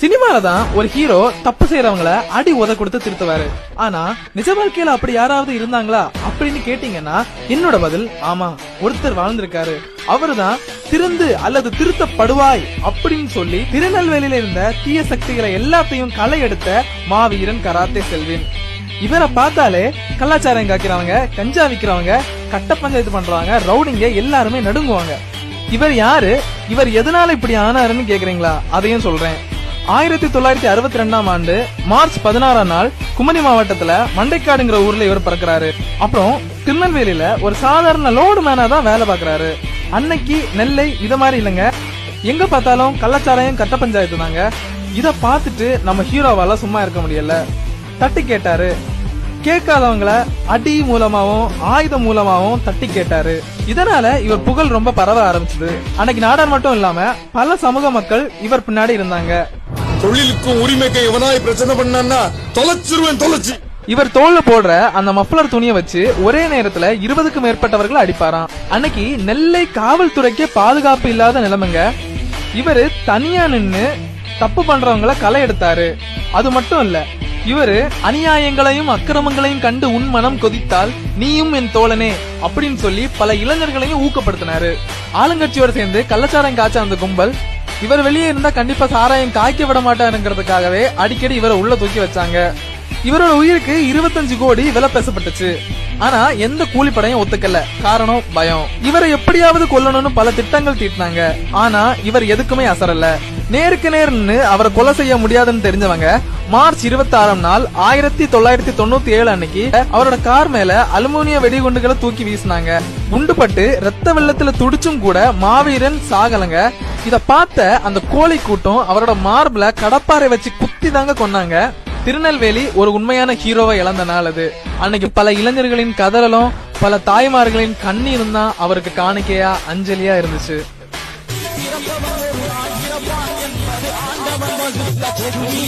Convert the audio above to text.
சினிமால தான் ஒரு ஹீரோ தப்பு செய்யறவங்கள அடி உத கொடுத்து திருத்துவாரு. ஆனா நிஜ வாழ்க்கையில அப்படி யாராவது இருந்தாங்களா அப்படின்னு கேட்டீங்கன்னா என்னோட பதில் ஆமா ஒருத்தர் வாழ்ந்திருக்காரு. அவருதான் திருந்து அல்லது திருத்தப்படுவாய் அப்படின்னு சொல்லி திருநெல்வேலியில இருந்த தீய சக்திகளை எல்லாத்தையும் களை எடுத்த மாவீரன் கராத்தே செல்வின். இவரை பார்த்தாலே கலாச்சாரம் காக்கிறவங்க கஞ்சா விக்கிறவங்க கட்ட பஞ்சாயத்து பண்றவங்க ரவுடிங்க எல்லாருமே நடுங்குவாங்க. இவர் யாரு? இவர் எதனால இப்படி ஆனாருன்னு கேக்குறீங்களா? அதையும் சொல்றேன். ஆயிரத்தி தொள்ளாயிரத்தி அறுபத்தி ரெண்டாம் ஆண்டு மார்ச் பதினாறாம் நாள் குமரி மாவட்டத்துல மண்டைக்காடுங்கிற ஊர்ல இவர் பிறக்கிறாரு. அப்புறம் திருநெல்வேலியில ஒரு சாதாரண லோடு மேனா தான் வேலை பாக்குறாரு அன்னைக்கு நெல்லை இத மாதிரி இல்லைங்க. எங்க பார்த்தாலும் கள்ளச்சாராயம் கட்ட பஞ்சாயத்து தாங்க. இத பார்த்துட்டு நம்ம ஹீரோவால சும்மா இருக்க முடியல. தட்டி கேட்டாரு. கேட்காதவங்கள அடி மூலமாவும் ஆயுதம் மூலமாவும் தட்டி கேட்டாரு. இதனால இவர் புகழ் ரொம்ப பரவ ஆரம்பிச்சது. அன்னைக்கு நாடார் மட்டும் இல்லாம பல சமூக மக்கள் இவர் பின்னாடி இருந்தாங்க. தொழிலுக்கும் உரிமைக்கும் எவனாய் பிரச்சனை பண்ணான்னா தொலைச்சிருவேன் தொலைச்சி. இவர் தோல்ல போடுற அந்த மஃப்ளர் துணியை வச்சு ஒரே நேரத்துல இருபதுக்கும் மேற்பட்டவர்கள் அடிப்பாராம். அன்னைக்கு நெல்லை காவல்துறைக்கே பாதுகாப்பு இல்லாத நிலைமைங்க. இவரு தனியா நின்னு தப்பு பண்றவங்கள களை எடுத்தாரு. அது மட்டும் இல்ல இவரு அநியாயங்களையும் அக்கிரமங்களையும் கண்டு உன் மனம் கொதித்தால் நீயும் என் தோழனே அப்படின்னு சொல்லி பல இளைஞர்களையும் ஊக்கப்படுத்தினாரு. ஆளுங்கட்சியோட சேர்ந்து கள்ளச்சாரம் காய்ச்ச அந்த கும்பல் இவர் வெளியே இருந்தா கண்டிப்பா சாராயம் காய்க்க விட மாட்டாருங்கிறதுக்காகவே அடிக்கடி இவரை உள்ள தூக்கி வச்சாங்க. இவரோட உயிருக்கு 25 கோடி விலை பேசப்பட்டுச்சு. ஆனா எந்த கூலிப்படையும் ஒத்துக்கல. காரணம் பயம். இவரை எப்படியாவது கொல்லணும்னு பல திட்டங்கள் தீட்டினாங்க. ஆனா இவர் எதுக்குமே அசரல. நேருக்கு நேர்னு அவரை கொலை செய்ய முடியாதுன்னு தெரிஞ்சவங்க மார்ச் இருபத்தி ஆறாம் நாள் ஆயிரத்தி தொள்ளாயிரத்தி தொண்ணூத்தி ஏழு அன்னைக்கு அவரோட கார் மேல அலுமினிய வெடிகுண்டுகளை தூக்கி வீசினாங்க. குண்டுபட்டு ரத்த வெள்ளத்துல துடிச்சும் கூட மாவீரன் சாகலங்க. இத பார்த்த அந்த கோழி கூட்டம் அவரோட மார்பிள கடப்பாரை வச்சு குத்தி தாங்க கொன்னாங்க. திருநெல்வேலி ஒரு உண்மையான ஹீரோவை இழந்த நாள் அது. அன்னைக்கு பல இளைஞர்களின் கதறலும் பல தாய்மார்களின் கண்ணீரும் தான் அவருக்கு காணிக்கையா அஞ்சலியா இருந்துச்சு. இறப்பவரே ஆயிரப்பான் என்பது ஆண்டவன் வகுத்த கொடி.